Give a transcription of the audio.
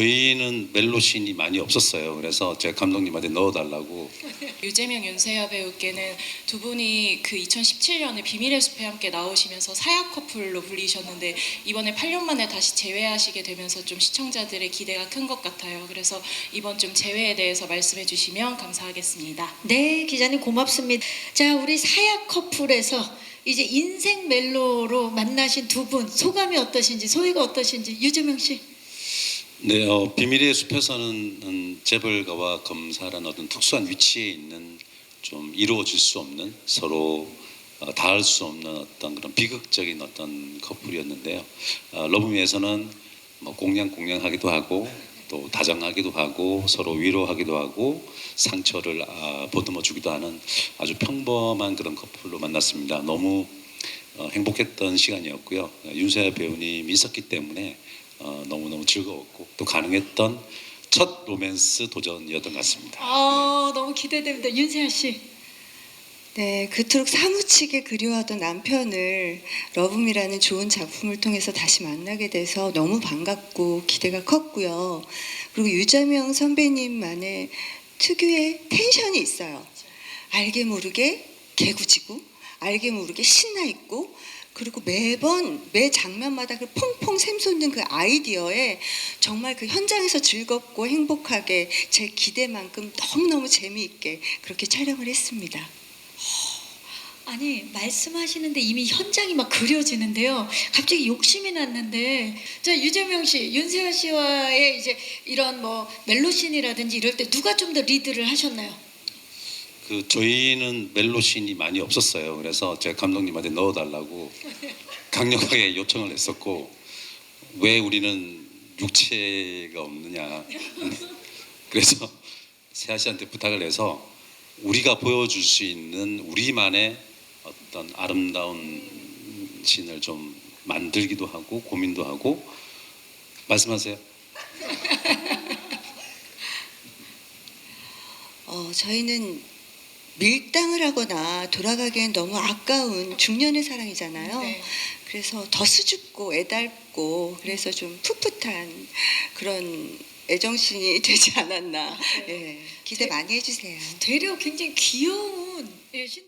저희는 멜로신이 많이 없었어요. 그래서 제가 감독님한테 넣어달라고 유재명 윤세아 배우께는 두 분이 그 2017년에 비밀의 숲에 함께 나오시면서 사약 커플로 불리셨는데 이번에 8년 만에 다시 재회하시게 되면서 좀 시청자들의 기대가 큰 것 같아요. 그래서 이번 좀 재회에 대해서 말씀해 주시면 감사하겠습니다. 네, 기자님 고맙습니다. 자, 우리 사약 커플에서 이제 인생 멜로로 만나신 두 분 소감이 어떠신지 소회가 어떠신지 유재명 씨. 네, 어, 비밀의 숲에서는 음, 재벌가와 검사라는 어떤 특수한 위치에 있는 좀 이루어질 수 없는 서로 어, 닿을 수 없는 어떤 그런 비극적인 어떤 커플이었는데요. 어, 러브미에서는 뭐 공냥공냥하기도 하고 또 다정하기도 하고 서로 위로하기도 하고 상처를 아, 보듬어 주기도 하는 아주 평범한 그런 커플로 만났습니다. 너무 어, 행복했던 시간이었고요. 어, 윤세아 배우님이 있었기 때문에 어, 너무너무 즐거웠고 또 가능했던 첫 로맨스 도전이었던 것 같습니다. 아, 너무 기대됩니다. 윤세아 씨. 네, 그토록 사무치게 그리워하던 남편을 러브미라는 좋은 작품을 통해서 다시 만나게 돼서 너무 반갑고 기대가 컸고요. 그리고 유자명 선배님만의 특유의 텐션이 있어요. 알게 모르게 개구지고, 알게 모르게 신나 있고, 그리고 매번 매 장면마다 그 퐁퐁 샘솟는 그 아이디어에 정말 그 현장에서 즐겁고 행복하게 제 기대만큼 너무너무 재미있게 그렇게 촬영을 했습니다. 아니 말씀하시는데 이미 현장이 막 그려지는데요. 갑자기 욕심이 났는데 자 유재명 씨, 윤세아 씨와의 이제 이런 뭐 멜로신이라든지 이럴 때 누가 좀 더 리드를 하셨나요? 그 저희는 멜로신이 많이 없었어요. 그래서 제가 감독님한테 넣어달라고 강력하게 요청을 했었고 왜 우리는 육체가 없느냐. 그래서 세아 씨한테 부탁을 해서 우리가 보여줄 수 있는 우리만의 어떤 아름다운 신을 좀 만들기도 하고 고민도 하고 말씀하세요. 어, 저희는 밀당을 하거나 돌아가기엔 너무 아까운 중년의 사랑이잖아요. 네. 그래서 더 수줍고 애달고 그래서 좀 풋풋한 그런 애정신이 되지 않았나. 예, 기대 많이 해주세요. 되려 굉장히 귀여운 예, 신들.